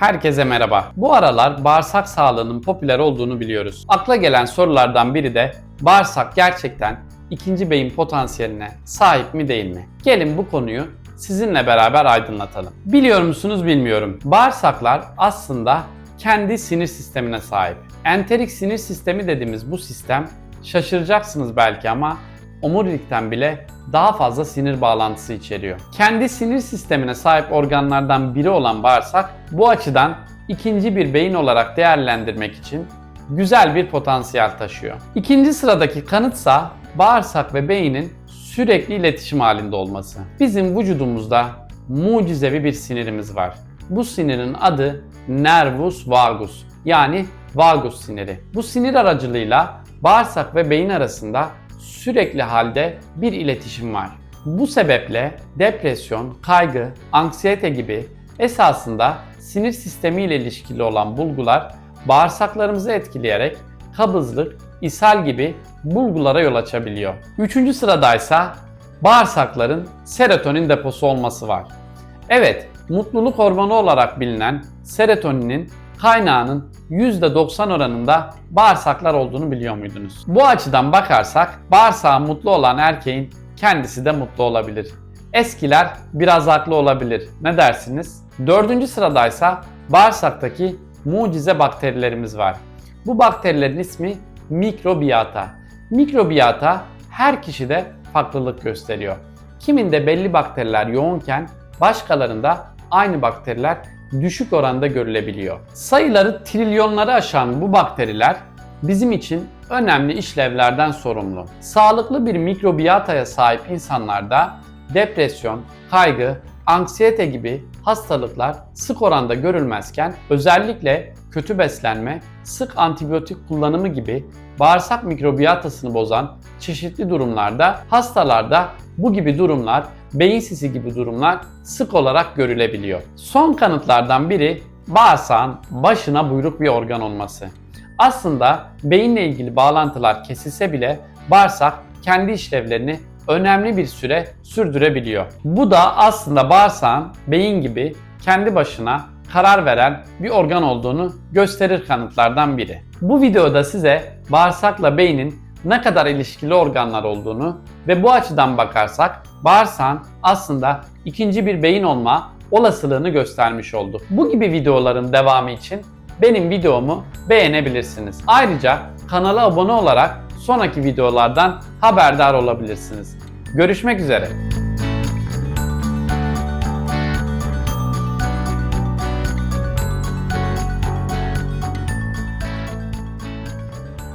Herkese merhaba. Bu aralar bağırsak sağlığının popüler olduğunu biliyoruz. Akla gelen sorulardan biri de bağırsak gerçekten ikinci beyin potansiyeline sahip mi değil mi? Gelin bu konuyu sizinle beraber aydınlatalım. Biliyor musunuz bilmiyorum. Bağırsaklar aslında kendi sinir sistemine sahip. Enterik sinir sistemi dediğimiz bu sistem şaşıracaksınız belki ama omurilikten bile daha fazla sinir bağlantısı içeriyor. Kendi sinir sistemine sahip organlardan biri olan bağırsak bu açıdan ikinci bir beyin olarak değerlendirmek için güzel bir potansiyel taşıyor. İkinci sıradaki kanıtsa bağırsak ve beynin sürekli iletişim halinde olması. Bizim vücudumuzda mucizevi bir sinirimiz var. Bu sinirin adı nervus vagus yani vagus siniri. Bu sinir aracılığıyla bağırsak ve beyin arasında sürekli halde bir iletişim var. Bu sebeple depresyon, kaygı, anksiyete gibi esasında sinir sistemi ile ilişkili olan bulgular bağırsaklarımızı etkileyerek kabızlık, ishal gibi bulgulara yol açabiliyor. Üçüncü sıradaysa bağırsakların serotonin deposu olması var. Evet, mutluluk hormonu olarak bilinen serotoninin kaynağının %90 oranında bağırsaklar olduğunu biliyor muydunuz? Bu açıdan bakarsak bağırsağı mutlu olan erkeğin kendisi de mutlu olabilir. Eskiler biraz haklı olabilir. Ne dersiniz? Dördüncü sıradaysa bağırsaktaki mucize bakterilerimiz var. Bu bakterilerin ismi mikrobiyata. Mikrobiyata her kişide farklılık gösteriyor. Kiminde belli bakteriler yoğunken başkalarında aynı bakteriler düşük oranda görülebiliyor. Sayıları trilyonları aşan bu bakteriler bizim için önemli işlevlerden sorumlu. Sağlıklı bir mikrobiyataya sahip insanlarda depresyon, kaygı, anksiyete gibi hastalıklar sık oranda görülmezken özellikle kötü beslenme, sık antibiyotik kullanımı gibi bağırsak mikrobiyatasını bozan çeşitli durumlarda hastalarda bu gibi durumlar, beyin sisi gibi durumlar sık olarak görülebiliyor. Son kanıtlardan biri bağırsağın başına buyruk bir organ olması. Aslında beyinle ilgili bağlantılar kesilse bile bağırsak kendi işlevlerini önemli bir süre sürdürebiliyor. Bu da aslında bağırsağın beyin gibi kendi başına karar veren bir organ olduğunu gösterir kanıtlardan biri. Bu videoda size bağırsakla beynin ne kadar ilişkili organlar olduğunu ve bu açıdan bakarsak bağırsağın aslında ikinci bir beyin olma olasılığını göstermiş olduk. Bu gibi videoların devamı için benim videomu beğenebilirsiniz. Ayrıca kanala abone olarak sonraki videolardan haberdar olabilirsiniz. Görüşmek üzere.